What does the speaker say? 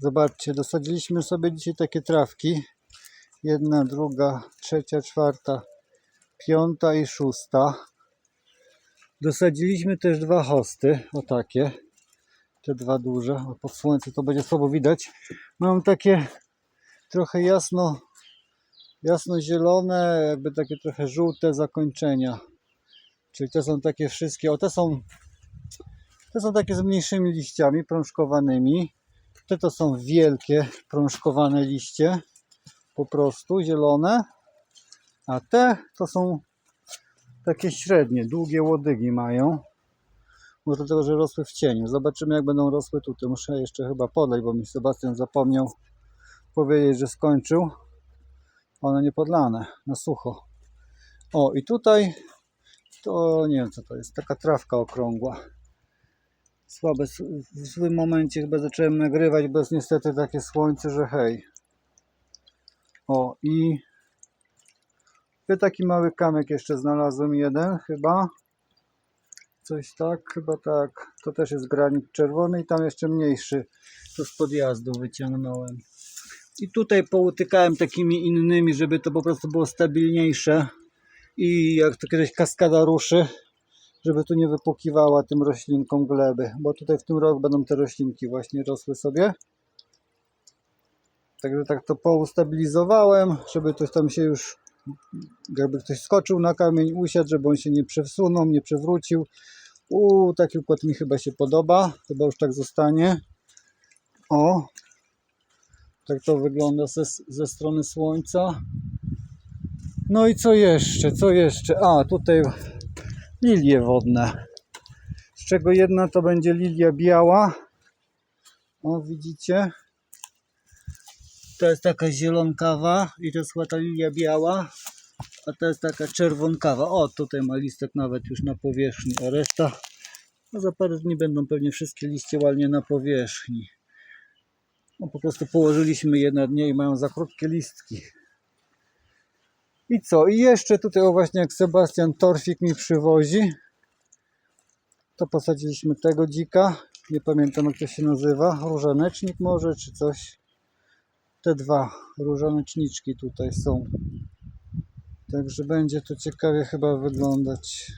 Zobaczcie, dosadziliśmy sobie dzisiaj takie trawki. Jedna, druga, trzecia, czwarta, piąta i szósta. Dosadziliśmy też dwa hosty, o takie. Te dwa duże, o, pod słońce to będzie słabo widać. Mam takie trochę jasno, jasno zielone, jakby takie trochę żółte zakończenia. Czyli te są takie wszystkie, o te są, te są takie z mniejszymi liściami prążkowanymi. Te to są wielkie prążkowane liście, po prostu zielone. A te to są takie średnie, długie łodygi mają. Może dlatego, że rosły w cieniu. Zobaczymy jak będą rosły tutaj. Muszę jeszcze chyba podleć, bo mi Sebastian zapomniał powiedzieć, że skończył. One nie podlane, na sucho. O i tutaj to nie wiem co to jest, taka trawka okrągła. Słabe, w złym momencie chyba zacząłem nagrywać, bo jest niestety takie słońce, że hej. O i taki mały kamyk jeszcze znalazłem jeden chyba. Coś tak, chyba tak. To też jest granit czerwony i tam jeszcze mniejszy. To z podjazdu wyciągnąłem. I tutaj poutykałem takimi innymi, żeby to po prostu było stabilniejsze. I jak to kiedyś kaskada ruszy, żeby tu nie wypłukiwała tym roślinkom gleby. Bo tutaj w tym roku będą te roślinki właśnie rosły sobie. Także tak to poustabilizowałem, żeby ktoś tam się już, jakby ktoś skoczył na kamień, usiadł, żeby on się nie przesunął, nie przewrócił. U, taki układ mi chyba się podoba. Chyba już tak zostanie. O, tak to wygląda ze, ze strony słońca. No i co jeszcze? Co jeszcze? A, tutaj lilie wodne. Z czego jedna to będzie lilia biała. O, widzicie? To jest taka zielonkawa i to jest chyba ta lilia biała. A to jest taka czerwonkawa. O, tutaj ma listek nawet już na powierzchni, a reszta no za parę dni będą pewnie wszystkie liście ładnie na powierzchni. No po prostu położyliśmy je na dnie i mają za krótkie listki. I co? I jeszcze tutaj o właśnie jak Sebastian Torfik mi przywozi, to posadziliśmy tego dzika. Nie pamiętam jak to się nazywa. Różanecznik może czy coś. Te dwa różaneczniczki tutaj są. Także będzie to ciekawie chyba wyglądać.